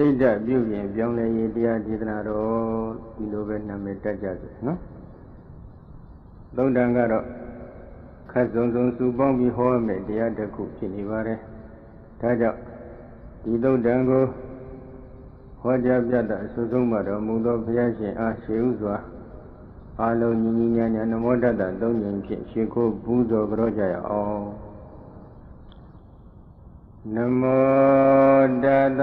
စိတ်ဓာတ်ပြုပြင်ပြောင်းလဲရေးတရားဒေသနာတော်ဒီလိုပဲနာမည်တက်ကြစေနော်သုံးတန်ကတော့ခက်စုံစုံစုပေါင်းပြီးဟောမယ်တရားတစ်ခုဖြစ်နေပါတယ်ဒါကြောင့်ဒီသုံးတန်ကိုဟောကြားပြတာအစိုးဆုံးမှတော်မူသောဘုရားရှင်အားရှေးဥစွာအာလုံးညီညီညာညာနမောတတ္တသုံးဉ္ဖြင့်ရှေခိုးဘူးတော်ကြောကြရအောင်နမောတတ္တ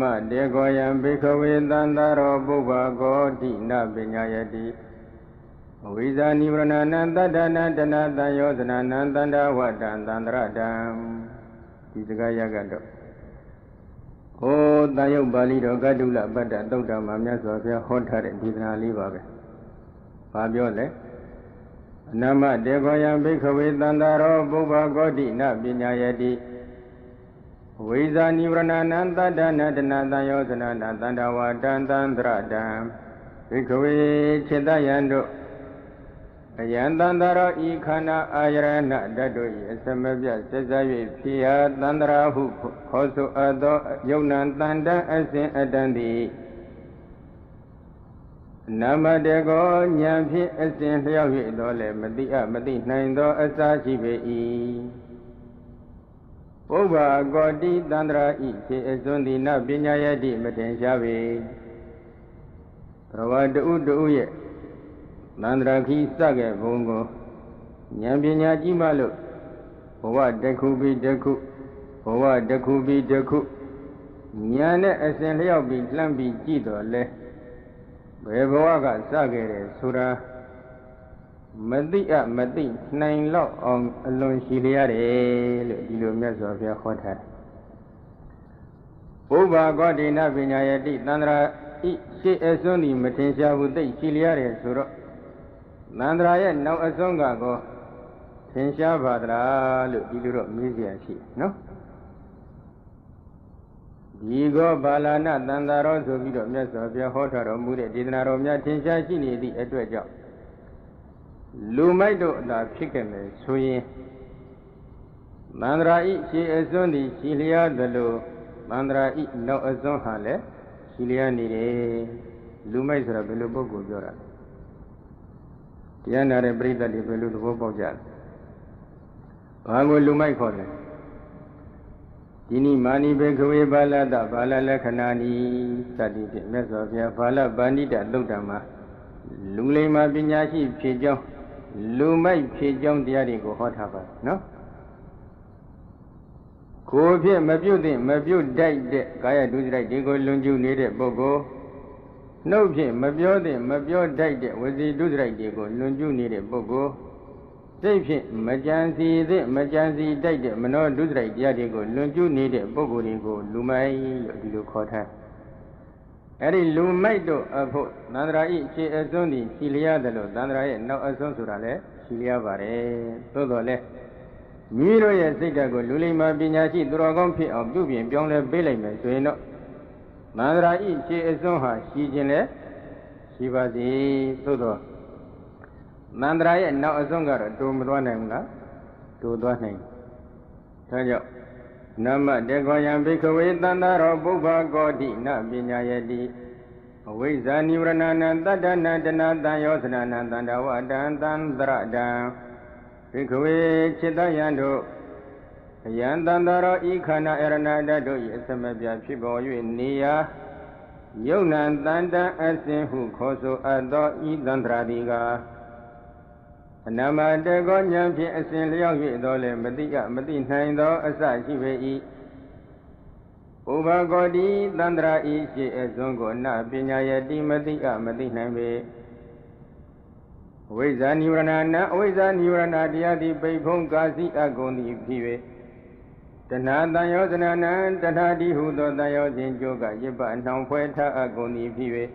မတေကောယံဘိခဝေတန္တရောပုဗ္ဗကောတိနပညာယတိအဝိဇာနိဝရဏနံတတ္တနတနာတယောသနာနံတန္တဝတ္တံသန္တရတံဒီစကားရကတော့ဟိုတန်ယုတ်ပါဠိတော်ကတုလပတ္တသုတ်တမှာမြတ်စွာဘုရားဟောထားတဲ့ဒေသနာလေးပါပဲ။ဘာပြောလဲ။အနမတေခောယံဘိခဝေတန္တရောပုဗ္ဗကောတိနပညာယတိ ဝိဇာနိဝရဏနံတတ္တနတနာတယောသနာနတန္တဝတံတန္တရတံဘိခဝေခြေတယံတို့အယံတန္တရောဤခန္ဓာအာယရဏဓာတ်တို့၏အစမပြဆက်စား၍ဖြစ်ရာတန္တရာဟုခေါ်ဆိုအပ်သောယုံနံတန်တံအစဉ်အတန်သည်နာမတေကောဉာဏ်ဖြင့်အစဉ်လျောက်၍တော့လည်းမတိအမတိနိုင်သောအစာရှိပေ၏ ဘုရားကောတိတန္တရာဤခြေအစွန်းသည်နပညာယတိမတင်ရှားပေဘရဝတူတူရဲ့သန္တရာခိစခဲ့ဘုံကိုဉာဏ်ပညာကြီးမှလို့ဘဝတစ်ခုပြီးတစ်ခုဘဝတစ်ခုပြီးတစ်ခုဉာဏ်နဲ့အစဉ်လျောက်ပြီးလှမ်းပြီးကြည့်တော့လဲဘယ်ဘဝကစခဲ့တယ်ဆိုတာ မသိအမသိနိုင်လောက်အောင်အလွန်ရှိလျရတယ်လို့ဒီလိုမြတ်စွာဘုရားဟောထားတယ်။ဘုဗ္ဗာကောဒိနပညာယတိသန္တရာဤရှေ့အစွန်းဒီမထင်ရှားဘူးသိရှိလျရတယ်ဆိုတော့သန္တရာရဲ့နောက်အစွန်းကကောထင်ရှားပါသလားလို့ဒီလိုတော့မေးစရာရှိနော်။ဒီကောဘာလာနသန္တာရောဆိုပြီးတော့မြတ်စွာဘုရားဟောထားတော်မူတဲ့ဒေသနာတော်များထင်ရှားရှိနေသည့်အတွက်ကြောင့် လူမိုက်တို့အသာဖြစ်ခဲ့မယ်ဆိုရင်မန္တရာဤရှေအစွန်းသည်ရှိလျားသလိုမန္တရာဤနောက်အစွန်းဟာလည်းရှိလျားနေတယ်လူမိုက်ဆိုတာဘယ်လိုပုဂ္ဂိုလ်ပြောတာလဲတရားနာတဲ့ပရိသတ်တွေဘယ်လိုသဘောပေါက်ကြလဲဘာကိုလူမိုက်ခေါ်လဲဒီနိမာနိဘေခဝေဘာလတဘာလလက္ခဏာနိစသည်ဖြင့်မြတ်စွာဘုရားဘာလဗန္ဓိတသုတ်တံမှာလူလိမ္မာပညာရှိဖြစ်ကြောင်း လူမိုက်ဖြစ်ကြောင်းတရားတွေကိုဟောထားပါနော်ကိုယ်ဖြင့်မပြုတ်သင့်မပြုတ်တိုက်တဲ့ကာယဒုစရိုက်တွေကိုလွန်ကျူးနေတဲ့ပုဂ္ဂိုလ်နှုတ်ဖြင့်မပြောသင့်မပြောတတ်တဲ့ဝစီဒုစရိုက်တွေကိုလွန်ကျူးနေတဲ့ပုဂ္ဂိုလ်စိတ်ဖြင့်မကြံစီသင့်မကြံစီတတ်တဲ့မနောဒုစရိုက်တရားတွေကိုလွန်ကျူးနေတဲ့ပုဂ္ဂိုလ်တွေကိုလူမိုက်လို့ဒီလိုခေါ်ထား အဲ့ဒီလူမိုက်တို့အဖို့သန္တရာဤခြေအစွန်းသည်ရှိလျားတယ်လို့သန္တရာရဲ့နောက်အစွန်းဆိုတာလည်းရှိလျားပါတယ်သို့တော်လည်းမိတို့ရဲ့စိတ်ဓာတ်ကိုလူလိမ္မာပညာရှိသူတော်ကောင်းဖြစ်အောင်ပြုပြင်ပြောင်းလဲပေးလိုက်မယ်ဆိုရင်တော့မန္တရာဤခြေအစွန်းဟာရှိခြင်းလဲရှိပါစေသို့တော့မန္တရာရဲ့နောက်အစွန်းကတော့တူမသွားနိုင်ဘူးလားတူသွားနိုင်ဒါကြောင့် နမတေခောယံဘိခဝေတန္တရောပုဗ္ဗကောတိနပညာယတိအဝိဇ္ဇာနိဝရဏနံတတ္တနတနာတံယောသနာနံတန္တဝတံတံတရတံဘိခဝေจิตတယံတို့အယံတန္တရောဤခန္ဓာအရဏတတို့၏အစမပြဖြစ်ပေါ်၍နေရာယုံနံတန်တံအစင်ဟုခေါ်ဆိုအပ်သောဤတန္တရာတိက အနမတေကောဉာဏ်ဖြင့်အစဉ်လျောက်၍သောလည်းမတိကမတိနိုင်သောအစရှိပေ၏ဥပကောတိတန္တရာဤရှိအစွန်းကိုနပညာယတိမတိကမတိနိုင်ပေဝိဇ္ဇာနိဝရဏနာအဝိဇ္ဇာနိဝရဏတရားသည်ပိတ်ဖုံးကာစီအကုန်သည်ဖြစ်၍တဏှာတန်ယောဇနနံတထာတိဟုသောတန်ယောစဉ်ကျိုးကယစ်ပနှောင်ဖွဲထအပ်ကုန်သည်ဖြစ်၍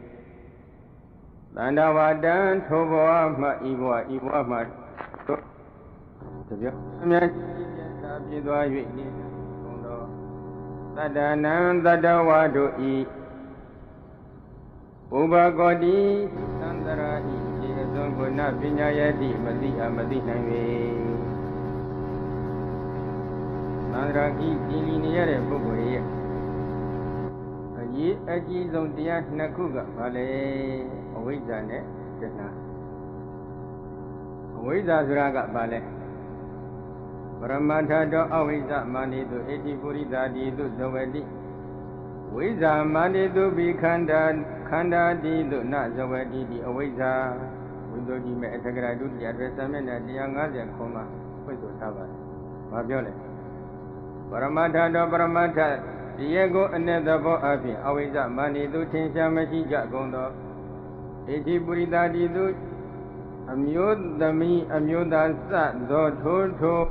တန္တဝတံထိုဘဝမှဤဘဝဤဘဝမှတို့တပြအမြတ်ကြီးသာပြည့်သွား၍နေကုန်သောတတ္တနံတတ္တဝါတို့ဤဥပကောတိသန္တရာဤခြေအစွန်ကုဏပညာယတိမသိအမသိနိုင်၍သန္တရာဤကြည်လီနေရတဲ့ပုဂ္ဂိုလ်ရဲ့အ ရေးအကြီးဆုံးတရားနှစ်ခုကဘာလဲအဝိဇ္ဇာနဲ့တဏှာအဝိဇ္ဇာဆိုတာကဘာလဲပရမတ္ထတောအဝိဇ္ဇမာနိတုအဋ္ဌိပုရိသတိတုသဝတိဝိဇ္ဇာမာနိတုဘိခန္ဓာခန္ဓာတိတုနဇဝတိတိအဝိဇ္ဇာဝိသုဒ္ဓိမေအထကရာဒုတိယအတွက်သမေနဲ့150ခုမှဖွင့်ဆိုထားပါတယ်။ဘာပြောလဲပရမတ္ထတောပရမတ္ထ ဒီရဲ့ကိုအ내သဘောအဖြစ်အဝိဇ္ဇမာနိတုထင်ရှားမရှိကြကုန်သောဣတိပုရိသတိတုအမျိုးသမီးအမျိုးသားစသောထိုးထိုး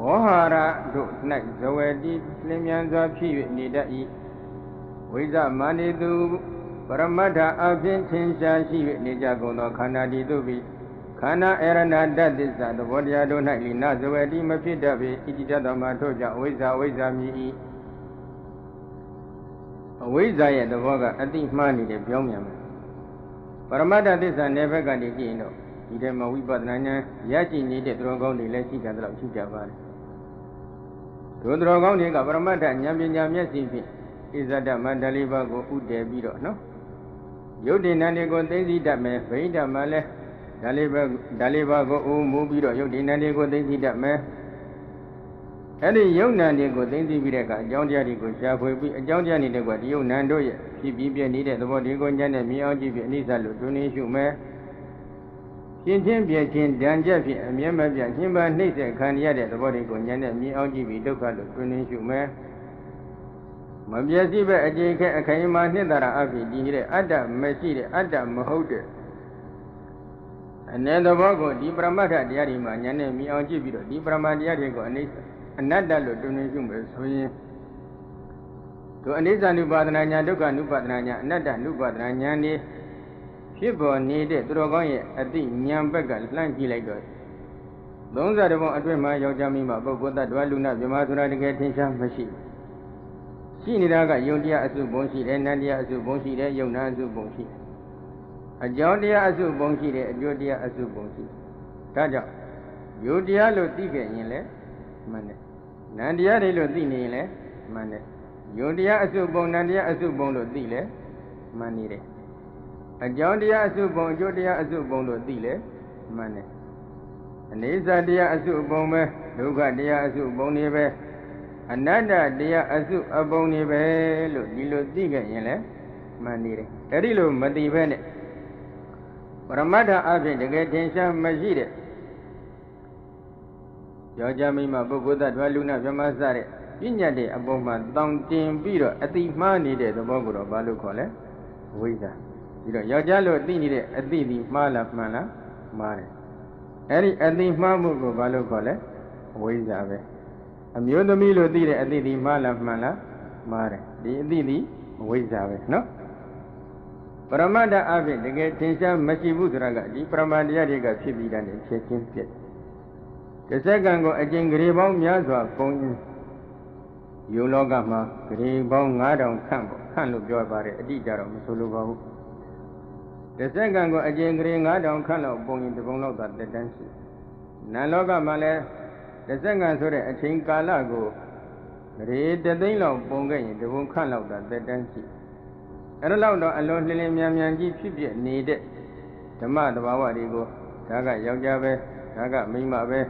ဝဟာရတို့၌ဇဝတိလင်းမြန်စွာဖြစ်၍နေတတ်၏ဝိဇ္ဇမာနိတုပရမတ္ထအဖြစ်ထင်ရှားရှိ၍နေကြကုန်သောခန္ဓာတိတုပိ ခန္ဓာအရဏတတ္တစ္ဆသဘောတရားတို့၌လိနဇဝတိမဖြစ်တတ်ပေဣတိတတမထို့ကြောင့်ဝိဇ္ဇဝိဇ္ဇမြည်၏အဝိဇ္ဇရဲ့သဘောကအတိမှားနေတယ်ပြောင်းပြန်မယ်ပရမတ္ထသစ္စာနယ်ဘက်ကနေကြည့်ရင်တော့ဒီထဲမှာဝိပဿနာဉာဏ်ရရှိနေတဲ့သူတော်ကောင်းတွေလည်းရှိကြတယ်လို့ရှိကြပါတယ်သူတော်ကောင်းတွေကပရမတ္ထဉာဏ်ပညာမျက်စိဖြင့်ဣဇဒမန္တလေးပါးကိုဥတည်ပြီးတော့နော်ယုတ်တိနန္ဒီကိုသိသိတတ်မယ်ဗိဓမှာလည်း ဒါလေးပဲဒါလေးပါကိုဦးမူပြီးတော့ယုတ်တိနန္ဒီကိုသိသိတတ်မယ်အဲ့ဒီယုတ်နံတွေကိုသိသိပြီးတဲ့အခါအကြောင်းတရားတွေကိုရှားဖွေပြီးအကြောင်းတရားနေတဲ့ကွာဒီယုတ်နံတို့ရဲ့ဖြစ်ပြီးပြည့်နေတဲ့သဘောတွေကိုညံ့နဲ့မြင်အောင်ကြည့်ပြီးအနိစ္စလို့တွင်နေရှုမယ်ရှင်းချင်းပြည့်ချင်းတန်ကြက်ဖြင့်အမြဲမပြတ်ညှင်းပန်းနှိမ့်ဆက်ခံရတဲ့သဘောတွေကိုညံ့နဲ့မြင်အောင်ကြည့်ပြီးဒုက္ခလို့တွင်နေရှုမယ်မပြည့်စုံပဲအခြေခဲအခိုင်အမာနှစ်သာရအဖြစ်ဒီတဲ့အတ္တမရှိတဲ့အတ္တမဟုတ်တဲ့ အ내သဘောကိုဒီပရမတ္ထတရားတွေမှာဉာဏ်နဲ့မြင်အောင်ကြည့်ပြီးတော့ဒီပရမတ္ထတရားတွေကိုအနိစ္စအနတ္တလို့တွင်တွင်ရှုမယ်ဆိုရင်သူအနိစ္စ ानु ပါဒနာညာဒုက္ခ ानु ပါဒနာညာအနတ္တ ानु ပါဒနာညာနေဖြစ်ပေါ်နေတဲ့သူတော်ကောင်းရဲ့အတိဉာဏ်ဘက်ကလှမ်းကြည့်လိုက်တော့30ဘုံအတွင်းမှာယောက်ျားမိန်းမပုဂ္ဂိုလ်တ attva လူနာမြမဆိုတာတကယ်ထင်ရှားမရှိရှိနေတာကယုံတရားအစုဘုံရှိတယ်နန္တရားအစုဘုံရှိတယ်ယုံနာအစုဘုံရှိတယ် အကြောင်းတရားအစုပုံရှိတယ်အကျိုးတရားအစုပုံရှိဒါကြောင့်ယုတ်တရားလို့သိခဲ့ရင်လည်းမှန်တယ်နန္တရားတွေလို့သိနေရင်လည်းမှန်တယ်ယုတ်တရားအစုပုံနန္တရားအစုပုံလို့သိလဲမှန်နေတယ်အကြောင်းတရားအစုပုံအကျိုးတရားအစုပုံလို့သိလဲမှန်တယ်အနေစာတရားအစုပုံပဲဒုက္ခတရားအစုပုံနေပဲအနတ္တတရားအစုအပုံနေပဲလို့ဒီလိုသိခဲ့ရင်လည်းမှန်နေတယ်အဲ့ဒီလိုမသိဘဲနဲ့ ပရမတ္ထအဖြစ်တကယ်ထင်ရှားမရှိတဲ့ယောက်ျားမိန်းမပုဂ္ဂိုလ်သတ္တဝါလူနာမြမစတဲ့ပညာတဲ့အပေါ်မှာတောင်းတင်ပြီးတော့အတိမှားနေတဲ့သဘောကိုတော့ဘာလို့ခေါ်လဲဝိဇ္ဇာပြီးတော့ယောက်ျားလို့သိနေတဲ့အတိဒီမှားလားမှန်လားမှားတယ်အဲ့ဒီအတိမှားမှုကိုဘာလို့ခေါ်လဲဝိဇ္ဇာပဲအမျိုးသမီးလို့သိတဲ့အတိဒီမှားလားမှန်လားမှားတယ်ဒီအတိဒီဝိဇ္ဇာပဲနော် ပရမတ္ထအဖြစ်တကယ်ထင်ရှားမရှိဘူးဆိုတာကဒီပရမတ္တရားတွေကဖြစ်ပြီးတဲ့ဖြစ်ချင်းပြည့်တစ်စက္ကန့်ကိုအကျဉ်ဂရေပေါင်းများစွာပုံရင်ယုံလောကမှာဂရေပေါင်း9000ခန့်ပေါ့ခန့်လို့ပြောပါတယ်အတိအကျတော့မဆိုလိုပါဘူးတစ်စက္ကန့်ကိုအကျဉ်ဂရေ9000ခန့်လောက်ပုံရင်ဒီပုံလောက်သာတက်တန်းရှိနတ်လောကမှာလည်းတစ်စက္ကန့်ဆိုတဲ့အချိန်ကာလကိုဂရေတသိန်းလောက်ပုံခဲ့ရင်ဒီပုံခန့်လောက်သာတက်တန်းရှိ အဲ့ဒါလောက်တော့အလွန်လင်းလင်းမြန်မြန်ကြီးဖြစ်ပြနေတဲ့ဓမ္မတဘာဝတွေကိုဒါကယောက်ျားပဲဒါကမိန်းမပဲ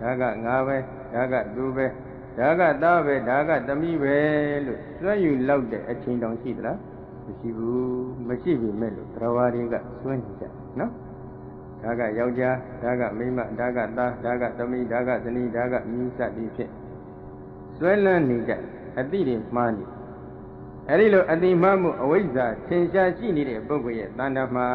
ဒါကငါပဲဒါကသူပဲဒါကသားပဲဒါကသမီးပဲလို့စွဲယူလောက်တဲ့အချိန်တောင်ရှိသလားမရှိဘူးမရှိပြီမဲ့လို့တရားတွေကစွဲနေကြနော်ဒါကယောက်ျားဒါကမိန်းမဒါကသားဒါကသမီးဒါကဇနီးဒါကမိစသည်ဖြင့်စွဲလန်းနေကြအတိတွေမှားနေ အဲဒီလိုအတိမမှုအဝိဇ္ဇာထင်ရှားရှိနေတဲ့ပုဂ္ဂိုလ်ရဲ့တဏ္ဍာမှာ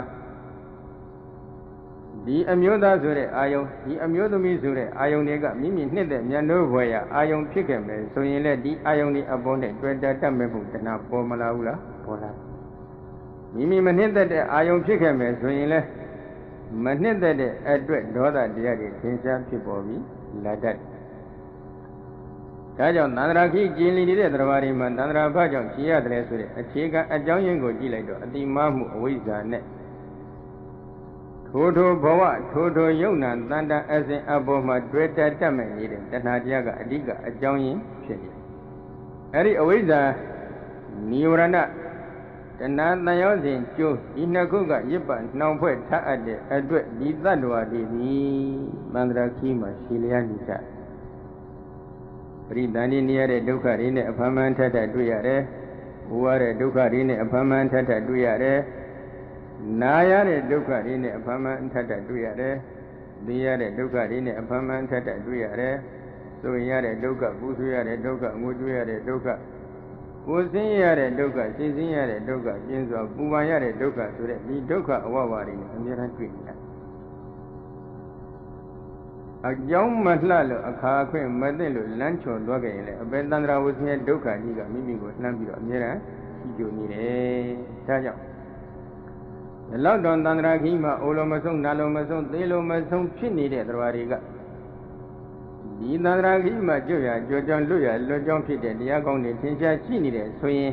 ဒီအမျိုးသားဆိုတဲ့အာယုံဒီအမျိုးသမီးဆိုတဲ့အာယုံတွေကမိမိနှစ်သက်မြတ်လို့ဘွယ်ရအာယုံဖြစ်ခဲ့မယ်ဆိုရင်လည်းဒီအာယုံဒီအပေါ်နဲ့တွေ့တာတတ်မဲ့မှုတဏှာပေါ်မလာဘူးလားပေါ်လာမိမိမနှစ်သက်တဲ့အာယုံဖြစ်ခဲ့မယ်ဆိုရင်လည်းမနှစ်သက်တဲ့အတွက်ဒေါသတရားတွေသင်္ချာဖြစ်ပေါ်ပြီးလာတတ် ဒါကြောင့်သန္တရာခိကျင်လီနေတဲ့သရဝရီမှာသန္တရာဘာကြောင့်ကြည်ရတယ်ဆိုတဲ့အခြေခံအကြောင်းရင်းကိုကြည့်လိုက်တော့အတိမမှုအဝိဇ္ဇာနဲ့ထိုထိုဘဝထိုထိုယုံနာတန်တအစဉ်အပေါ်မှာတွေ့တတ်တတ်မဲ့နေတဲ့တဏှာတရားကအဓိကအကြောင်းရင်းဖြစ်နေတယ်။အဲဒီအဝိဇ္ဇာနိဝရဏတဏှာတန်ရောစဉ်ကျိုးဒီနှစ်ခုကရစ်ပတ်နှောင်ဖွဲ့ထအပ်တဲ့အတွက်ဒီတတ္တဝါတွေဒီမန္တရာခီးမှာရှည်လျားနေကြတယ် ပရိသန္တိနေရတဲ့ဒုက္ခတွေနဲ့အဖမ်းမှန်ထက်ထက်တွေ့ရတယ်။ဘဝတဲ့ဒုက္ခတွေနဲ့အဖမ်းမှန်ထက်ထက်တွေ့ရတယ်။နာရတဲ့ဒုက္ခတွေနဲ့အဖမ်းမှန်ထက်ထက်တွေ့ရတယ်။သိရတဲ့ဒုက္ခတွေနဲ့အဖမ်းမှန်ထက်ထက်တွေ့ရတယ်။ဆိုရင်ရတဲ့ဒုက္ခ၊ပူဆွေးရတဲ့ဒုက္ခ၊ငိုကြွေးရတဲ့ဒုက္ခ၊ကိုယ်ဆင်းရတဲ့ဒုက္ခ၊စိတ်ဆင်းရတဲ့ဒုက္ခ၊ပြင်းစွာပူပန်ရတဲ့ဒုက္ခဆိုတဲ့ဒီဒုက္ခအဝဝတွေနဲ့အများအားတွေ့နေတာ။ အကြောင်းမလှလို့အခါအခွင့်မသိလို့လမ်းချော်သွားကြရင်လည်းအပေတန္တရာဝဆင်းရဲ့ဒုက္ခကြီးကမိမိကိုနှမ်းပြီးတော့အမြဲတမ်းရှိကြနေတယ်။ဒါကြောင့်ဒီလောက်တော့တန္တရာခီးမှာအိုလိုမဆုံးနာလိုမဆုံးသေးလိုမဆုံးဖြစ်နေတဲ့တရားတွေကဒီတန္တရာခီးမှာကြွရကြွကြောင်လွတ်ရလွတ်ကြောင်ဖြစ်တဲ့တရားကောင်းတွေသင်ရှားရှိနေတယ်ဆိုရင်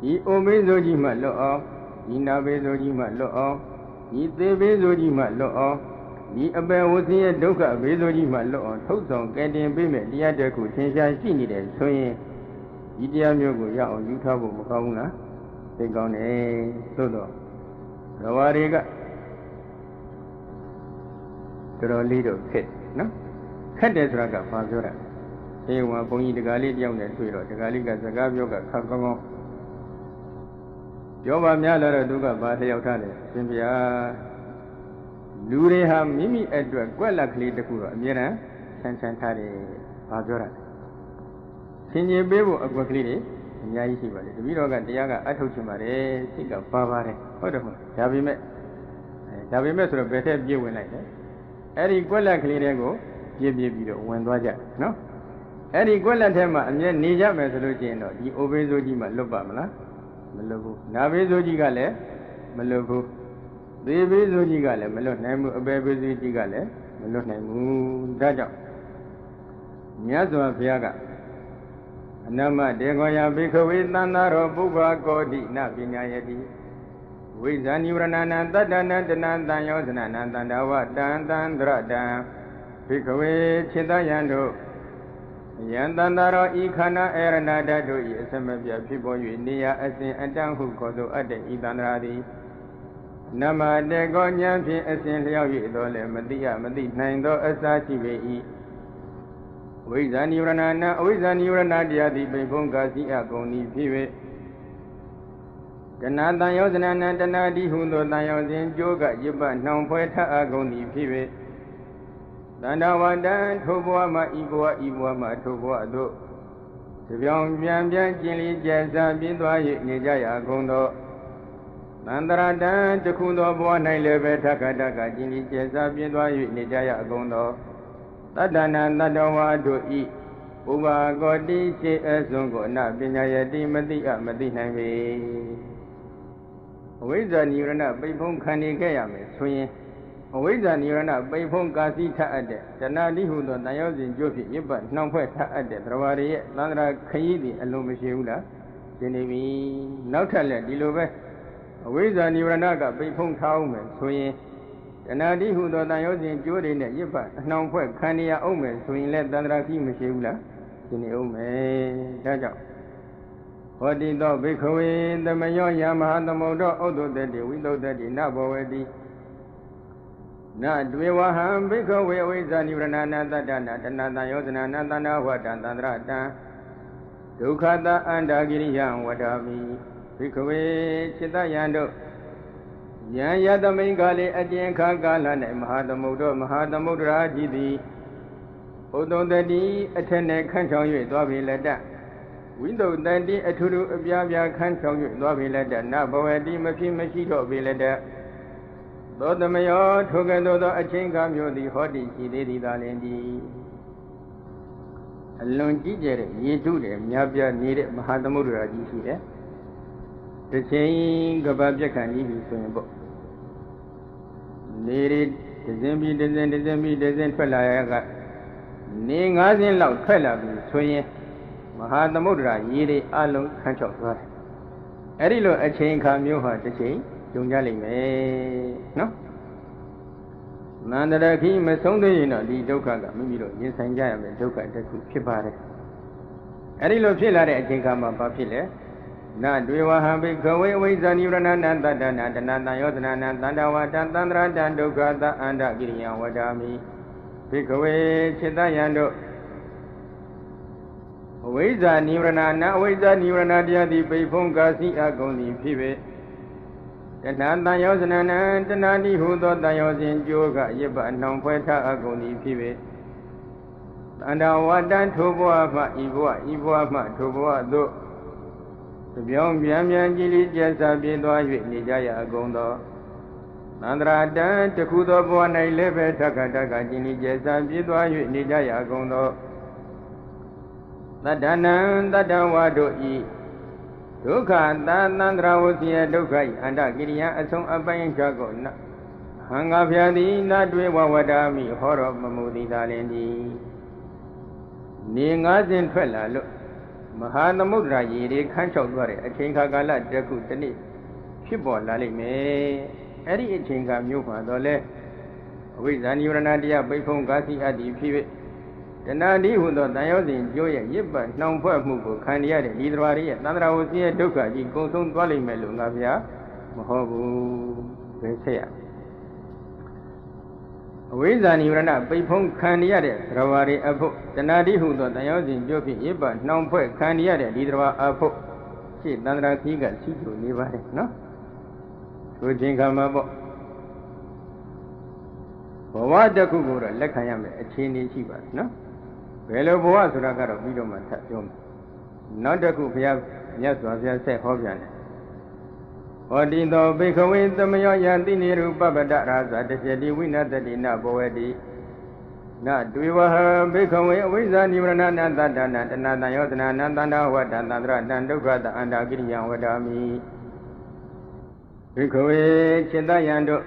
ဒီအိုမေးစိုးကြီးမှလွတ်အောင်ဒီနာဘေးစိုးကြီးမှလွတ်အောင်ဒီသေဘေးစိုးကြီးမှလွတ်အောင် ဒီအပယ်ဝဆင်းရဲ့ဒုက္ခဘေးဆိုးကြီးမှလွတ်အောင်ထုတ်ဆောင်ကယ်တင်ပေးမယ်တရားတစ်ခုသင်ရှားရှိနေတယ်ဆိုရင်ဒီတရားမျိုးကိုရအောင်ယူထားဖို့မကောင်းဘူးလားသိကောင်းတယ်သို့တော့ရဝါတွေကတော်တော်လေးတော့ခက်နော်ခက်တယ်ဆိုတာကဘာပြောတာအေးဝါဘုန်းကြီးတကားလေးတယောက်နဲ့တွေ့တော့တကားလေးကစကားပြောကခက်ကောင်းကောင်းပြောပါများလာတော့သူကဘာလျှောက်ထားတယ်ရှင်ဗျာ လူတွေဟာမိမိအတွက်ကွက်လက်ကလေးတစ်ခုတော့အမြဲတမ်းဆန်းဆန်းထားတယ်။ဘာပြောတာလဲ။ဆင်ញင်ပေးဖို့အကွက်ကလေးတွေအများကြီးရှိပါတယ်။တပည့်တော်ကတရားကအထုတ်ချင်ပါတယ်။စိတ်ကပါပါတယ်။ဟုတ်တယ်မဟုတ်။ဒါပေမဲ့အဲဒါပေမဲ့ဆိုတော့ဘယ်ထက်ပြေးဝင်လိုက်လဲ။အဲ့ဒီကွက်လက်ကလေးတွေကိုပြေးပြေးပြီးတော့ဝင်သွားကြနော်။အဲ့ဒီကွက်လက်ထဲမှာအမြဲနေကြမယ်ဆိုလို့ရှိရင်တော့ဒီအိုဘေးဆိုးကြီးမှလွတ်ပါမလား။မလွတ်ဘူး။နာဘေးဆိုးကြီးကလည်းမလွတ်ဘူး။ သေဘေးဆိုကြီးကလည်းမလွတ်နိုင်ဘူးအပေဘေးဆိုကြီးကလည်းမလွတ်နိုင်ဘူးဒါကြောင့်မြတ်စွာဘုရားကအနမတေခောယဘိခဝေသန္တာရောပုဗ္ဗကောတိနပညာယတိဝိဇာနိဝရဏနံတတ္တနတနာတံယောဇနနံတန္တဝတံတံဒရတံဘိခဝေจิตယံတို့ယံတန္တာရောဤခန္ဓာအေရဏဓာတ်တို့ဤအစမပြဖြစ်ပေါ်၍နေရအစဉ်အတန်းဟုခေါ်သောအတ္တဤတန္တရာသည် နမတေကောဉာဏ်ဖြင့်အစဉ်လျောက်၍တော်လည်းမတိယမတိနိုင်သောအစာရှိပေ၏ဝိဇ္ဇာနိဝရဏနာအဝိဇ္ဇာနိဝရဏတရားသည်ပိဖုံကာစီအကုန်ဤဖြစ်၍တဏတန်ယောဇနနတဏတိဟုသောတန်ယောစဉ်ကြိုးကရစ်ပနှောင်ဖွဲထအကုန်ဤဖြစ်၍တန္တဝတံထိုဘဝမှာဤဘဝဤဘဝမှာထိုဘဝသို့တပြောင်ပြန်ပြန်ကျင်လီကျက်စားပြင်းသွား၍နေကြရကုန်သော သန္တရတံတခုသောဘဝ၌လည်းပဲထက္ကတကကျင်ကြီးကျေစားပြင်းသွား၍နေကြရအကုန်သောတတ္တနာတတ္တဝါတို့ဤဥပါကောတိရှိအစွန်ကိုအနပညာယတိမတိအမတိနိုင်ပေအဝိဇ္ဇာနိရဏပိဖုံခံနေခဲ့ရမယ်ဆိုရင်အဝိဇ္ဇာနိရဏပိဖုံကာစီထအပ်တဲ့တဏှာတိဟုသောတန်ရောစဉ်ကျိုးဖြင့်ရစ်ပတ်နှောင်ဖွဲ့ထအပ်တဲ့သရဝရရဲ့သန္တရာခရီးသည်အလုံးမရှိဘူးလားရှင်းနေပြီနောက်ထပ်လည်းဒီလိုပဲ အဝိဇ္ဇာနိဝရဏကပိတ်ဖုံးထားအောင်မယ်ဆိုရင်တဏှာတိဟုသောတန်ရုပ်စဉ်ကျိုးတွေနဲ့ရစ်ပတ်အနှောင်ဖွဲ့ခံရအောင်မယ်ဆိုရင်လည်းတန္တရာခိမရှိဘူးလားဒီနေအောင်မယ်ဒါကြောင့်ဟောတိသောဘိခဝေသမယောယမဟာသမုဒ္ဒောဥဒ္ဒတတိဝိသုဒ္ဒတိနဘောဝတိနတွေ့ဝဟံဘိခဝေအဝိဇ္ဇာနိဝရဏနာတတ္တနာတဏ္ဍတယောဇနာနာတဏ္ဍဝတ္တံသန္တရတံဒုက္ခတအန္တာကိရိယံဝဒာမိ ဘိကဝေจิตယံတို့ယံယသမိန်ကာလေအကျဉ်ခါကာလ၌မဟာသမုဒ္ဒမဟာသမုဒ္ဒရာကြီးသည်ဘုဒ္ဓတတိအထက်နဲ့ခန့်ချောင်း၍သွားပြီလက်တဝိသုဒ္ဓတိအထုထုအပြားပြားခန့်ချောင်း၍သွားပြီလက်တနဘဝတိမဖြစ်မရှိတော့ပြီလက်တသောတမယောထိုကဲ့သို့သောအချင်းကားမျိုးသည်ဟောတိရှိသေးသည်သာလင်သည်အလွန်ကြီးကျယ်တဲ့ရေထုတဲ့မြတ်ပြနေတဲ့မဟာသမုဒ္ဒရာကြီးရှိတယ် တစ်ချိန်ကပ္ပပြက်ခံကြီးပြီဆိုရင်ပေါ့နေရဒဇင်ပြီးဒဇင်ဒဇင်ပြီးဒဇင်ထွက်လာရကနေ၅စင်းလောက်ထွက်လာပြီဆိုရင်မဟာသမုဒ္ဒရာရေတွေအလုံးခန်းချောက်သွားတယ်အဲ့ဒီလိုအချိန်ခါမျိုးဟာတစ်ချိန်ကြုံကြလိမ့်မယ်နော်နန္တရခိမဆုံးသေးရင်တော့ဒီဒုက္ခကမိမိတို့ရင်ဆိုင်ကြရမယ်ဒုက္ခတစ်ခုဖြစ်ပါတယ်အဲ့ဒီလိုဖြစ်လာတဲ့အချိန်ခါမှာဘာဖြစ်လဲ နတွေဝဟံဘိခဝေအဝိဇ္ဇာနိရဏနာတတ္တနာတဏတံယောသနာနာတန္တဝတံသန္တရတံဒုက္ခသအန္တကိရိယဝဒာမိဘိခဝေจิตယံတို့အဝိဇ္ဇာနိရဏနာအဝိဇ္ဇာနိရဏတရားသည်ပိဖုံကာစီအကုန်သည်ဖြစ်ပေတဏတံယောဇနနံတဏတိဟုသောတံယောစဉ်ကြိုးကရစ်ပအနှောင်ဖွဲထအကုန်သည်ဖြစ်ပေတန္တဝတံထိုဘဝမှဤဘဝဤဘဝမှထိုဘဝသို့တ ပြောင်းပြန်ပြန်ကြည်လီကျက်စာပြေးသွား၍နေကြရအကုန်သောသန္တရာတံတခုသောဘဝ၌လည်းပဲထခတခကြည်လီကျက်စာပြေးသွား၍နေကြရအကုန်သောတတ္တနံတတ္တဝါတို့ဤဒုက္ခသာသန္တရာဝစီယဒုက္ခဤအန္တကိရိယအဆုံးအပိုင်းချကိုနဟံငါဖျာသည်နတ်တွေဝဝဒာမိဟောတော်မမူသည်သာလင်သည်နေငါးစဉ်ထွက်လာလို့ မဟာသမုဒ္ဒရာရေတွေခန်းချောက်သွားတဲ့အချိန်ခါကာလတစ်ခုတစ်နေ့ဖြစ်ပေါ်လာလိမ့်မယ်အဲ့ဒီအချိန်ခါမျိုးမှာတော့လေအဝိဇ္ဇာနိဝရဏတရားပိဖုံကာစီအတ္တိဖြစ်ဖြစ်တဏှာဒီဟုသောတန်ရောစဉ်ကျိုးရဲ့ရစ်ပတ်နှောင်ဖွဲ့မှုကိုခံရတဲ့ဒီသဘာဝရဲ့သန္တရာဝစီရဲ့ဒုက္ခကြီးကုံဆုံးသွားလိမ့်မယ်လို့ငါဗျာမဟုတ်ဘူးဘယ်ဆက်ရ အဝိဇ္ဇာနိဝရဏပိဖုံခံရတဲ့သရဝါတွေအဖို့တဏှာတိဟုသောတန်ရောစဉ်ကျိုးဖြင့်ရစ်ပတ်နှောင်ဖွဲ့ခံရတဲ့ဒီသဘာဝအဖို့ရှေ့တန္တရာခီးကရှိကျနေပါတယ်နော်ဆိုခြင်းကမှာပေါ့ဘဝတစ်ခုကိုတော့လက်ခံရမယ်အခြေအနေရှိပါတယ်နော်ဘယ်လိုဘဝဆိုတာကတော့ပြီးတော့မှထပ်ပြောမယ်နောက်တစ်ခုဘုရားမြတ်စွာဘုရားဆက်ဟောပြန်တယ် ဟောတိသောဘိခဝေသမယောယတိနေရူပပတ္တရာဇာတစေတိဝိနတတိနဘဝတိနတွေဝဟဘိခဝေအဝိဇ္ဇာနိဝရဏနာတတ္တနာတဏတံယောတနာနတန္တဝတ္တသန္တရတံဒုက္ခတအန္တကိရိယံဝဒာမိဘိခဝေจิตယံတို့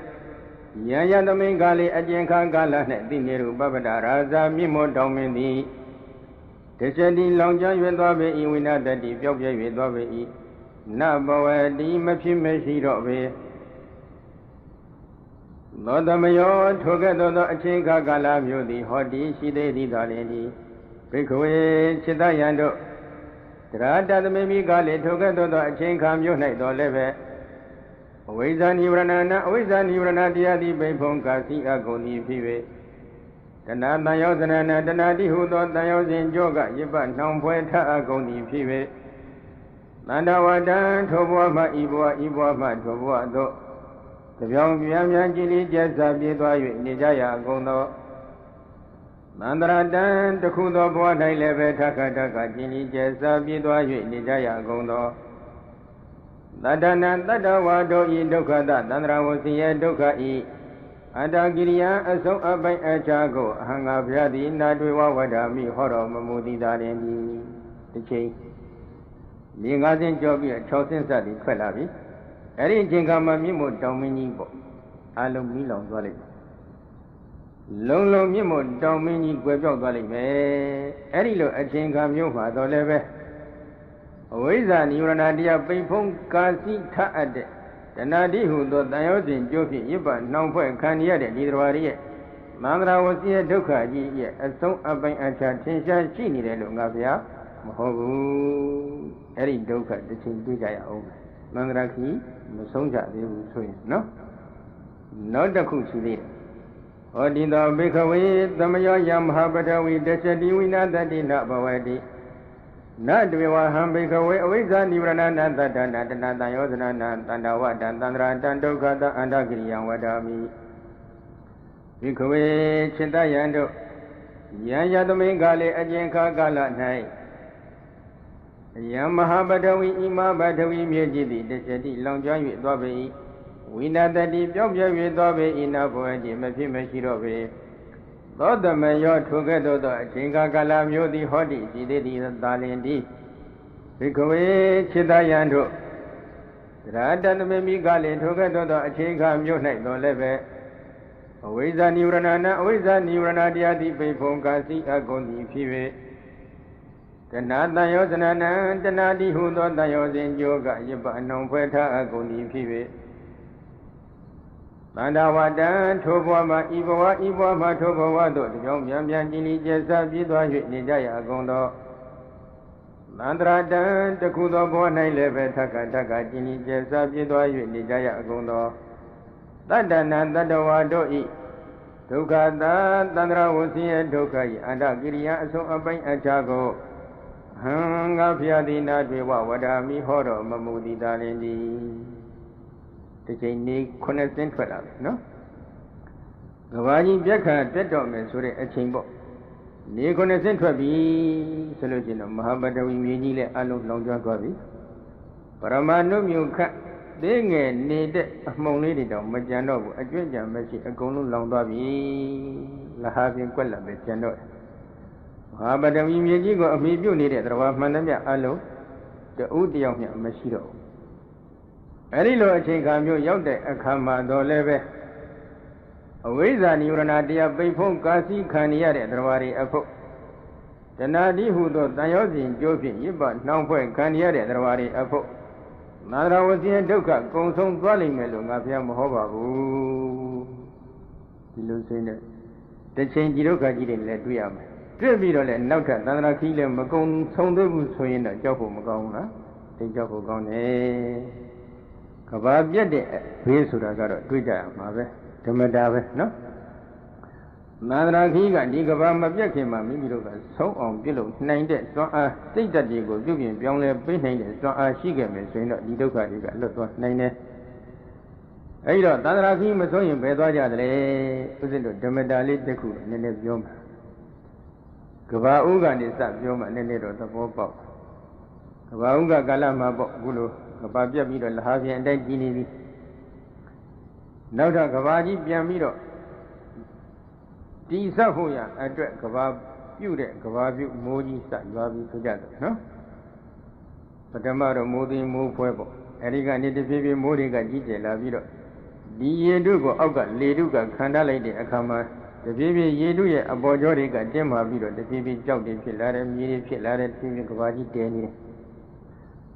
ယံယသမိန်ကာလေအကျဉ်ခါကာလ၌တိနေရူပပတ္တရာဇာမြင့်မောတောင်းမင်းသည်တစ္ဆတိလောင်ကျွမ်း၍သွားပေဤဝိနာတတိပျောက်ပြဲ၍သွားပေဤ နဘဝတိမဖြစ်မရှိတော့ပေသောတမယောထိုကဲ့သို့သောအချိန်ခါကာလမျိုးသည်ဟောတိရှိသေးသည်သာလျှင်ဒီဘိက္ခဝေจิตယံတို့တရားတသမေမိကာလေထိုကဲ့သို့သောအချိန်ခါမျိုး၌တော်လည်းပဲအဝိဇ္ဇာနိဝရဏနာအဝိဇ္ဇာနိဝရဏတရားတိဘိဖုံကာစီအကုန်ဤဖြစ်၍တဏတန်ယောဇနနာတဏတိဟုသောတန်ယောစဉ်ကြောကရပနှောင်ဖွဲထအကုန်ဤဖြစ်၍ တန္တဝတံထိုဘဝမှဤဘဝဤဘဝမှထိုဘဝသို့တပြောင်ပြန်ပြန်ကြည်လီကျက်စာပြေးသွား၍နေကြရအကုန်သောသန္တရတံတခုသောဘဝ၌လည်းပဲထခတခကြည်လီကျက်စာပြေးသွား၍နေကြရအကုန်သောတတ္တနာတတ္တဝါတို့ဤဒုက္ခတသန္တရာဝစီယဒုက္ခဤအတ္တကိရိယာအဆုံးအပိုင်အချာကိုအဟံငါဘုရားသည်နာတွေဝဝဒာမိဟောတော်မမူသည်သာရင်ဒီတစ်ချိန် မြေငါးစင်းကြောပြီး6စင်းစသည်ထွက်လာပြီအဲ့ဒီအချိန်ကမှမြင့်မို့တောင်မင်းကြီးပေါ့အလုံးမီးလောင်သွားလိုက်လုံလုံမြင့်မို့တောင်မင်းကြီးကွယ်ပြောက်သွားလိမ့်မယ်အဲ့ဒီလိုအချိန်ကမျိုးမှာတော့လည်းပဲအဝိဇ္ဇာနိဝရဏတရားပိန်ဖုံးကာစီထအပ်တဲ့တဏှာတိဟုသောတန်ရောစဉ်ကျိုးဖြင့်ရစ်ပါနှောင်ဖွဲ့ခံရတဲ့ဒီတော်ရီရဲ့မန္တရာဝစီရဲ့ဒုက္ခကြီးရဲ့အဆုံးအပိုင်အချာထင်ရှားရှိနေတယ်လို့ငါဗျာမဟုတ်ဘူး အဲ့ဒီဒုက္ခတစ်ချိန်တွေ့ကြရအောင်မန္တရာခီမဆုံးကြသေးဘူးဆိုရင်နော်နောက်တစ်ခုရှိသေးတယ်ဟောဒီသောဘေခဝေသမယောယမဟာပထဝီတစ္ဆတိဝိနာတတိနဘဝတိနတေဝဟံဘိခဝေအဝိဇ္ဇာနိဝရဏနာတတ္တနာတဏတံယောဇနာနာတန္တဝတံတန္တရာတံဒုက္ခတအန္တကိရိယံဝဒာမိဘိခဝေจิตယံတို့ယံယသမိန်ကာလေအကျဉ်ခါကာလ၌ ယံမဟာပထဝီဣမပထဝီမြေကြီးသည်တစ္ဆတိလောင်ကျွမ်း၍သွားပေ၏ဝိနာတတိပြောင်းပြ၍သောပေဤနာဘောတိမဖြစ်မရှိတော့ပေသောတမယောထိုကဲ့သို့သောအချိန်ကာကလမျိုးသည်ဟောတိရှိသေးသည်သာလင်တိဘိကဝေจิตယံတို့သရတတမေမိကလည်းထိုကဲ့သို့သောအချိန်ကာမျိုး၌တော်လည်းပဲအဝိဇ္ဇာနိဝရဏနာအဝိဇ္ဇာနိဝရဏတရားတိပိဖုံကာစီအကုန်သည်ဖြစ်၍ တဏတန်ယောဇနနံတဏတိဟုသောတန်ယောစဉ်ကြိုးကယပအနှုံဖွဲ့ထားအကုန်သည်ဖြစ်၍တန္တဝတံထိုဘဝမှာဤဘဝဤဘဝမှာထိုဘဝသို့တကြောင်ပြန်ပြန်ကြည်လီကျက်စားပြည့်သွား၍နေကြရအကုန်သောသန္တရာတံတခုသောဘဝ၌လည်းပဲထက္ကထက္ကကြည်လီကျက်စားပြည့်သွား၍နေကြရအကုန်သောတတ္တနာတတ္တဝါတို့ဤဒုက္ခသာတန္တရာဝစီယဒုက္ခဤအန္တကိရိယာအဆုံးအပိုင်းအခြားကို ဟံငါဖျားတိနာတွေဝဝဒာမိဟောတော်မမူသည်တာလင်သည်တစ်ချိန်နေခုနှစ်စင်းထွက်လာတယ်နော်ကဘာကြီးပြက်ခါတက်တော်မယ်ဆိုတဲ့အချိန်ပေါ့နေခုနှစ်စင်းထွက်ပြီဆိုလို့ရှိရင်တော့မဟာပတဝီမြေကြီးလည်းအလုံးလောင်ကျွမ်းသွားပြီပရမနုမြုခတ်သေးငယ်နေတဲ့အမှုံလေးတွေတော့မကြံတော့ဘူးအကျွင့်ကြံမရှိအကုန်လုံးလောင်သွားပြီလဟာပြင်ကွက်လာပဲကြံတော့မ ဟာပတဝီမြေကြီးကိုအမိပြုတ်နေတဲ့တရားမှန်သမျှအလုံးတူတယောက်မျှမရှိတော့ဘူးအဲဒီလိုအချိန်ခါမျိုးရောက်တဲ့အခါမှာတော့လည်းပဲအဝိဇ္ဇာနိဝရဏတရားပိတ်ဖုံးကာစီခံရတဲ့တရားတွေအဖို့တဏှာတိဟုသောတန်ရောစဉ်ကြိုးဖြင့်ရစ်ပနှောင်းဖွဲ့ခံရတဲ့တရားတွေအဖို့နာရဝစီယဒုက္ခကုံဆုံးသွားလိမ့်မယ်လို့ငါဘုရားမဟောပါဘူးဒီလိုစိနေတစ်ချိန်ဒီဒုက္ခကြီးတွေလည်းတွေ့ရမယ် တွေ့ပြီးတော့လည်းနောက်ထပ်သန္တရာခီးလည်းမကုံဆုံးသေးဘူးဆိုရင်တော့ကြောက်ဖို့မကောင်းဘူးလားတိတ်ကြောက်ဖို့ကောင်းတယ်ကဘာပြက်တဲ့ဘေးဆိုတာကတော့တွေ့ကြရမှာပဲဓမ္မတာပဲနော်နာသရာခီးကဒီကဘာမပြက်ခင်မှာမိမိတို့ကဆုံးအောင်ပြုလုပ်နိုင်တဲ့စွမ်းအားစိတ်ဓာတ်တွေကိုပြုပြင်ပြောင်းလဲပေးနိုင်တဲ့စွမ်းအားရှိခဲ့မယ်ဆိုရင်တော့ဒီဒုက္ခတွေကလွတ်သွားနိုင်တယ်အဲဒီတော့သန္တရာခီးမဆုံးရင်ဘယ်သွားကြသလဲဥစဉ်တို့ဓမ္မတာလေးတစ်ခုနည်းနည်းပြောမှာ ကဘာဥကနေစပြောမှနည်းနည်းတော့သဘောပေါက်ကဘာဥကကာလမှာပေါ့အခုလိုကဘာပြက်ပြီးတော့လဟာပြန်အတိုင်းကြီးနေပြီနောက်တော့ကဘာကြီးပြန်ပြီးတော့တိဆောက်ဖို့ရအတွက်ကဘာပြုတ်တဲ့ကဘာပြုတ်မိုးကြီးစရွာပြီးဆိုကြတယ်နော်ပထမတော့မိုးသိမိုးဖွဲပေါ့အဲဒီကနေတဖြည်းဖြည်းမိုးတွေကကြီးကျယ်လာပြီးတော့ဒီရေတုကိုအောက်ကလေတုကခံထားလိုက်တဲ့အခါမှာ တဖြည်းဖြည်းရေတုရဲ့အပေါ်ကျောတွေကတင်းမာပြီးတော့တဖြည်းဖြည်းကြောက်တွေဖြစ်လာတယ်မြေတွေဖြစ်လာတယ်တဖြည်းဖြည်းကဘာကြီးတဲနေတယ်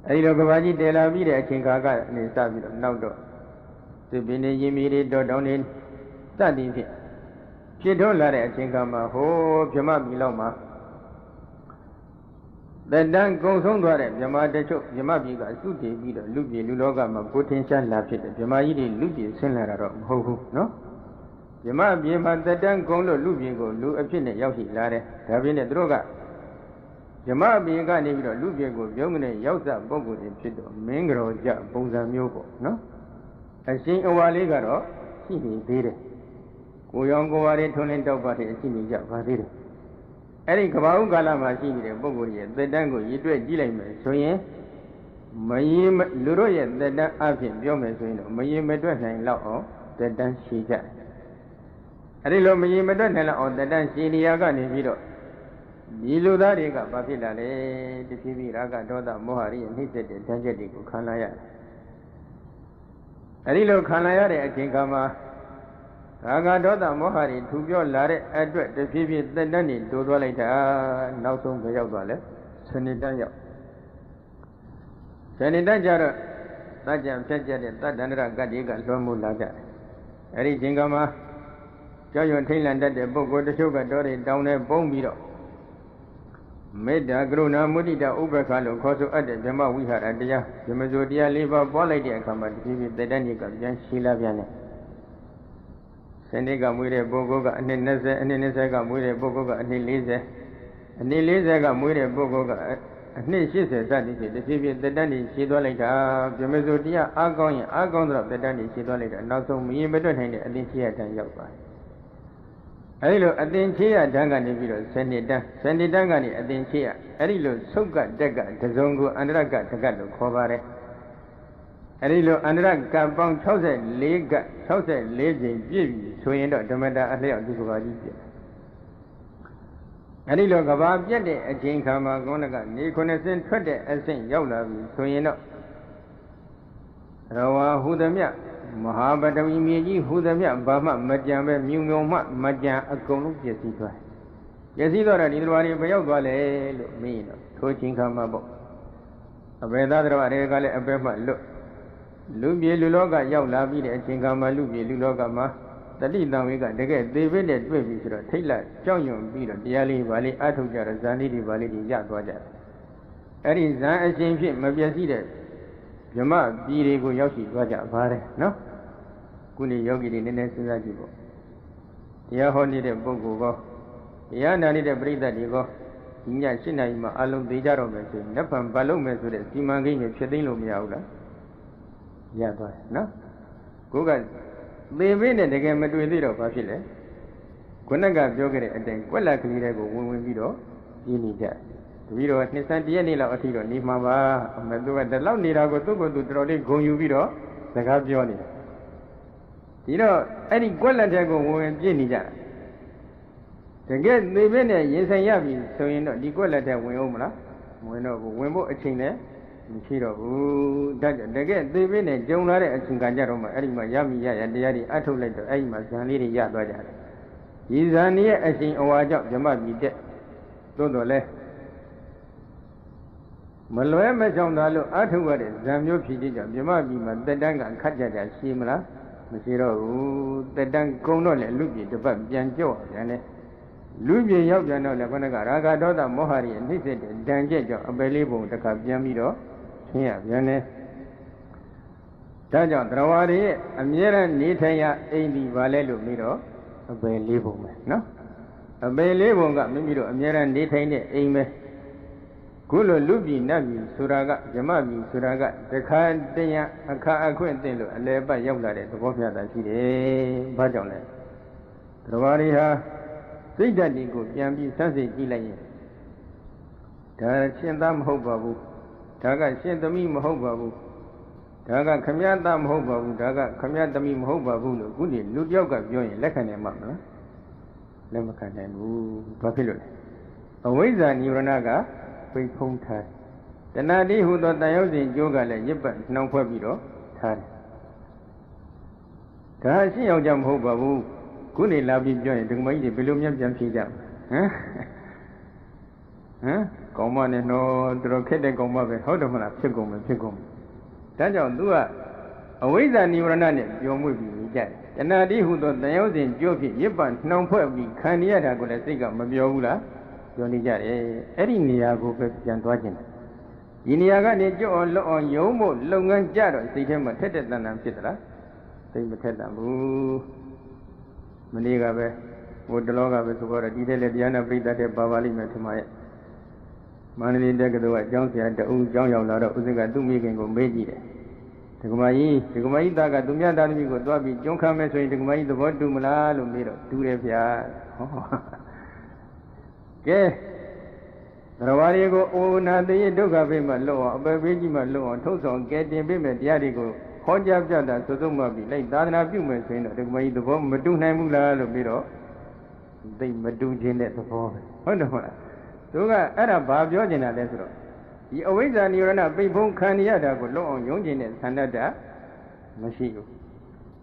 အဲဒီလိုကဘာကြီးတဲလာပြီးတဲ့အချိန်ခါကနေစပြီးတော့နောက်တော့သူပင်နေရင်မြေတွေတော့တောင်းနေစသည်ဖြင့်ဖြစ်ထွန်းလာတဲ့အချိန်ကမှဟိုးဗြဟ္မပြည်လောက်မှာတတန်းကုံဆုံးသွားတဲ့ဗြဟ္မာတချို့ဗြဟ္မပြည်ကစုတည်ပြီးတော့လူပြည်လူလောကမှာကိုထင်ရှားလာဖြစ်တယ်ဗြဟ္မာကြီးတွေလူပြည်ဆင်းလာတာတော့မဟုတ်ဘူးနော် ဗြဟ္မပြည်မှာတတန်းကုံလို့လူပြည်ကိုလူအဖြစ်နဲ့ရောက်ရှိလာတယ်ဒါပြင်နဲ့သူတို့ကဗြဟ္မပြည်ကနေပြီးတော့လူပြည်ကိုပြုံးကနေရောက်စပုံကိုယ်တွေဖြစ်တော့မင်းကြောကြပုံစံမျိုးပေါ့နော်အရှင်အဝါလေးကတော့ရှိနေသေးတယ်ကိုရောင်ကိုဝါတွေထွန်းလင်းတောက်ပါတဲ့အရှိနေကြပါသေးတယ်အဲ့ဒီကဘာဥကာလမှာရှိနေတဲ့ပုဂ္ဂိုလ်ရဲ့သက်တမ်းကိုရည်တွက်ကြည့်လိုက်မယ်ဆိုရင်မရင်လူတို့ရဲ့သက်တမ်းအဖြစ်ပြောမယ်ဆိုရင်တော့မရင်မတွက်နိုင်လောက်အောင်သက်တမ်းရှိကြတယ် အဲ့ဒီလိုမရင်မတွက်နိုင်လောက်အောင်သက်တမ်းရှိနေရကနေပြီးတော့ဒီလူသားတွေကဘာဖြစ်လာလဲတဖြည်းဖြည်းရာဂဒေါသမောဟရဲ့နှိမ့်ဆက်တဲ့ဓာတ်ချက်တွေကိုခံလာရတယ်အဲဒီလိုခံလာရတဲ့အချိန်ခါမှာရာဂဒေါသမောဟတွေထူပြောလာတဲ့အတွက်တဖြည်းဖြည်းသက်တမ်းနေတိုးသွားလိုက်တာနောက်ဆုံးပဲရောက်သွားလဲစနေတန်းရောက်စနေတန်းကျတော့တကြံဖြတ်ကျက်တဲ့တတ္တန္တရကတ္တိကလွှမ်းမိုးလာကြတယ်အဲဒီချိန်ကမှာ ကြောက်ရွံ့ထိတ်လန့်တတ်တဲ့ပုဂ္ဂိုလ်တချို့ကတော့တွေတောင်းနေပုံပြီးတော့မေတ္တာကရုဏာမုဒိတာဥပ္ပခါလို့ခေါ်ဆိုအပ်တဲ့ဓမ္မဝိဟာရတရားဓမ္မစိုးတရား၄ပါးပွားလိုက်တဲ့အခါမှာတဖြည်းဖြည်းတည်တတ်နေကပြန်ရှိလာပြန်တယ်။စနေကမွေးတဲ့ပုဂ္ဂိုလ်ကအနှစ်20အနှစ်20ကမွေးတဲ့ပုဂ္ဂိုလ်ကအနှစ်40အနှစ်40ကမွေးတဲ့ပုဂ္ဂိုလ်ကအနှစ်80စသည်ဖြင့်တဖြည်းဖြည်းတည်တတ်နေရှိသွားလိုက်တာဓမ္မစိုးတရားအားကောင်းရင်အားကောင်းတော့တည်တတ်နေရှိသွားလိုက်တာနောက်ဆုံးမရင်မတွက်နိုင်တဲ့အသင်ရှိရတန်ရောက်ပါတယ် အဲဒီလိုအသင်ချေရဓာတ်ကနေပြီးတော့ဇဏိတန်းဇဏိတန်းကနေအသင်ချေရအဲဒီလိုသုတ်ကတက်ကတစုံကိုအန္တရကတကတ်လို့ခေါ်ပါတယ်အဲဒီလိုအန္တရကပေါင်း64က64ကြိမ်ပြည့်ပြီဆိုရင်တော့ဓမ္မတာအလျောက်ဒီကဘာကြီးပြည့်အဲဒီလိုကဘာပြည့်တဲ့အချိန်ခါမှာကောဏကနေ90ထွက်တဲ့အဆင့်ရောက်လာပြီဆိုရင်တော့ရဝါဟုသမြ မဟာပတဝီမြေကြီးဟုသမြဘာမှမကြံပဲမြုံမြုံမှမကြံအကုန်လုံးပြည့်စည်သွားပြည့်စည်သွားတော့ဒီတော်ဘာတွေဘယ်ရောက်သွားလဲလို့မေးရင်တော့ထိုချိန်ခါမှာပေါ့အဘေသားတော်တွေကလည်းအပဲမှလွတ်လူပြေလူလောကရောက်လာပြီးတဲ့အချိန်ကမှလူပြေလူလောကမှာတတိတံဝေကတကယ်သေဘိနဲ့တွေ့ပြီဆိုတော့ထိတ်လန့်ကြောက်ရွံ့ပြီးတော့တရားလေးပါလေးအထုတ်ကြတော့ဇန်လေးတွေပါလေးတွေရသွားကြတယ်အဲ့ဒီဇန်အရှင်ဖြစ်မပြည့်စည်တဲ့ ဗြဟ္မပြည်တွေကိုရောက်ရှိသွားကြပါတယ်နော်ခုနေ့ယောဂီတွေနည်းနည်းစဉ်းစားကြည့်ပေါ့တရားဟောနေတဲ့ပုဂ္ဂိုလ်ကောတရားနာနေတဲ့ပြိဿတွေကောဒီည၈နာရီမှာအလုံးသေးကြတော့မယ်ဆိုရင်လက်ဖန်ဘာလုပ်မယ်ဆိုတဲ့စီမံကိန်းတွေဖြစ်သိမ်းလို့မရဘူးလားရသွားတယ်နော်ကိုကသေပေးနဲ့တကယ်မတွေ့သေးတော့ဘာဖြစ်လဲခုနကပြောခဲ့တဲ့အတိုင်းကွက်လက်ကလေးတွေကိုဝင်ဝင်ပြီးတော့ပြင်းနေကြ တပီတော့နှစ်ဆန်းတရက်နေ့လောက်အထိတော့နေမှာပါအမသူကဒီလောက်နေတာကိုသူ့ကိုယ်သူတော်တော်လေးဂုံယူပြီးတော့စကားပြောနေတာဒီတော့အဲ့ဒီကွက်လက်တဲ့ကိုဝင်ဝင်ပြင်းနေကြတာတကယ်သေပေးနဲ့ရင်ဆိုင်ရပြီဆိုရင်တော့ဒီကွက်လက်တဲ့ဝင်အောင်မလားဝင်တော့ဘူးဝင်ဖို့အချိန်လည်းမရှိတော့ဘူးဒါကြောင့်တကယ်သေပေးနဲ့ကြုံလာတဲ့အချိန်ကကြတော့မှအဲ့ဒီမှာရမိရရတရားတွေအထုတ်လိုက်တော့အဲ့ဒီမှာဇန်လေးတွေရသွားကြတယ်ဒီဇန်ရဲ့အချိန်အဝါကြောင့်ဓမ္မပြည်တက်သို့တော်လဲ မလွဲမချောင်သာလို့အထုတ်ရတဲ့ဇံမျိုးဖြစ်ခြင်းကြောင့်မြမပြည်မှာတက်တန်းကခတ်ကြတာရှိမလားမရှိတော့ဘူးတက်တန်းကုံတော့လေလူပြည်တစ်ပတ်ပြန်ကြော့ပြန်လေလူပြည်ရောက်ပြန်တော့လေခொနကရာဂဒေါသမောဟတွေနှိမ့်ဆက်တဲ့ဒဏ်ကျက်ကြောင့်အပယ်လေးပုံတစ်ခါပြန်ပြီးတော့ဆင်းရပြန်လေဒါကြောင့်တရားဝါတွေရဲ့အမြဲတမ်းနေထိုင်ရအိမ်ဒီပါလဲလို့ပြီးတော့အပယ်လေးပုံပဲနော်အပယ်လေးပုံကမိမိတို့အမြဲတမ်းနေထိုင်တဲ့အိမ်ပဲ ခုလိုလူပြည်နတ်ပြည်ဆိုတာကဇမပြည်ဆိုတာကတခါတည်းရအခါအခွင့်တင်လို့အလဲပတ်ရောက်လာတဲ့သဘောပြတာရှိတယ်။ဘာကြောင့်လဲ။တရားဝါတွေဟာစိတ်ဓာတ်တွေကိုပြန်ပြီးစမ်းစစ်ကြည့်လိုက်ရင်ဒါရှင်းသားမဟုတ်ပါဘူးဒါကရှင်းသမီးမဟုတ်ပါဘူးဒါကခမည်းသားမဟုတ်ပါဘူးဒါကခမည်းသမီးမဟုတ်ပါဘူးလို့ခုဒီလူတယောက်ကပြောရင်လက်ခံနိုင်မှာမလားလက်မခံနိုင်ဘူးဘာဖြစ်လို့လဲအဝိဇ္ဇာနိဝရဏက ပိတ်ဖုံးထားတဏှာတိဟူသောတန်ရုပ်စဉ်ကျိုးကလည်းရစ်ပတ်နှောင်ဖွဲ့ပြီးတော့ထားတယ်ဒါရှင်းအောင်ကြမဟုတ်ပါဘူးခုနေလာပြီးပြောရင်ဒကမကြီးတွေဘယ်လိုများပြန်ဖြေကြဟမ်ဟမ်ကောင်းမနဲ့တော့တော်တော်ခက်တဲ့ကောင်းမပဲဟုတ်တယ်မလားဖြစ်ကုန်မယ်ဖြစ်ကုန်မယ်ဒါကြောင့်သူကအဝိဇ္ဇာနိဝရဏနဲ့ပြောမှုပြီးနေကြတယ်တဏှာတိဟုသောတန်ရုပ်စဉ်ကြိုးဖြင့်ရစ်ပန်နှောင်ဖွဲ့ပြီးခံရတာကိုလည်းစိတ်ကမပြောဘူးလား ပြောနေကြတယ်အဲ့ဒီနေရာကိုပဲပြန်သွားခြင်းတယ်ဒီနေရာကနေကြော့အောင်လွတ်အောင်ယုံဖို့လုပ်ငန်းကြတော့စိတ်ထဲမှာထက်တဲ့တန်တန်ဖြစ်သလားစိတ်မထက်တန်ဘူးမနေ့ကပဲဟိုတလောကပဲဆိုတော့ဒီတဲ့လေတရားနာပရိသတ်တဲ့ပါပါလိမ့်မယ်ထင်ပါရဲ့မန္တလေးတက္ကသိုလ်ကအကျောင်းဆရာတအုပ်ကျောင်းရောက်လာတော့ဥစ္စာကသူ့မိခင်ကိုမေးကြည့်တယ်ဒကမာကြီးဒကမာကြီးသားကသူမြတ်သားသမီးကိုတွားပြီးကျွန်းခံမယ်ဆိုရင်ဒကမာကြီးသဘောတူမလားလို့မေးတော့တူတယ်ဗျာဟော ကဲသရဝါတွေကိုအိုနာတိဒုက္ခပိမှလွတ်အောင်အပယ်ပေးကြီးမှလွတ်အောင်ထုတ်ဆောင်ကဲတင်ပေးမယ်တရားတွေကိုဟောကြားပြတာသုသုံးမှပြီးလိုက်သာသနာပြုမယ်ဆိုရင်တော့ဒကမာကြီးသဘောမတူနိုင်ဘူးလားလို့ပြီးတော့သိမတူခြင်းတဲ့သဘောပဲဟုတ်တယ်မဟုတ်လားသူကအဲ့ဒါဘာပြောနေတာလဲဆိုတော့ဒီအဝိဇ္ဇာနိရောဓပိတ်ဖုံးခံရတာကိုလွတ်အောင်ယုံကျင်တဲ့သန္တတမရှိဘူး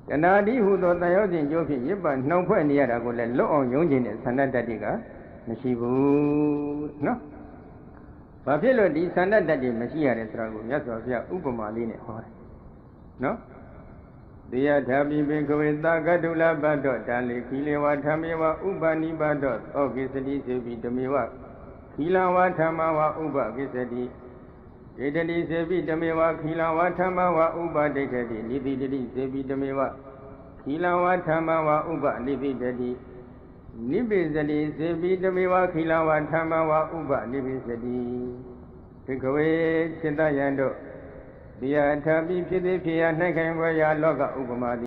တဏှာတိဟုသောတန်ရောက်ခြင်းကြိုးဖြင့်ရစ်ပတ်နှောင်ဖွဲ့နေရတာကိုလည်းလွတ်အောင်ယုံကျင်တဲ့သန္တတတွေက မရှိဘူးနော်ဘာဖြစ်လို့ဒီသန္တတတွေမရှိရတယ်ဆိုတာကိုမြတ်စွာဘုရားဥပမာလေးနဲ့ဟောတယ်နော်တရားဓာပိဘေကဝေတာကတုလဘတ်တော့တန်လေခီလေဝဓမ္မေဝဥပနိဘတ်တော့သောကိစ္စတိစေပိဓမေဝခီလဝဓမ္မဝဥပကိစ္စတိဒေတတိစေပိဓမေဝခီလဝဓမ္မဝဥပဒိဋ္ဌတိနိတိတိစေပိဓမေဝခီလဝဓမ္မဝဥပနိတိတတိ နိဗ္ဗေစတိစေပိဓမေဝခီလဝဓမ္မဝဥပနိဗ္ဗေစတိဒီကဝေစိတ္တယံတို့တရားထပ်ပြီးဖြစ်သည်ဖြစ်ရ၌ခိုင်ဝေရာလောကဥပမာ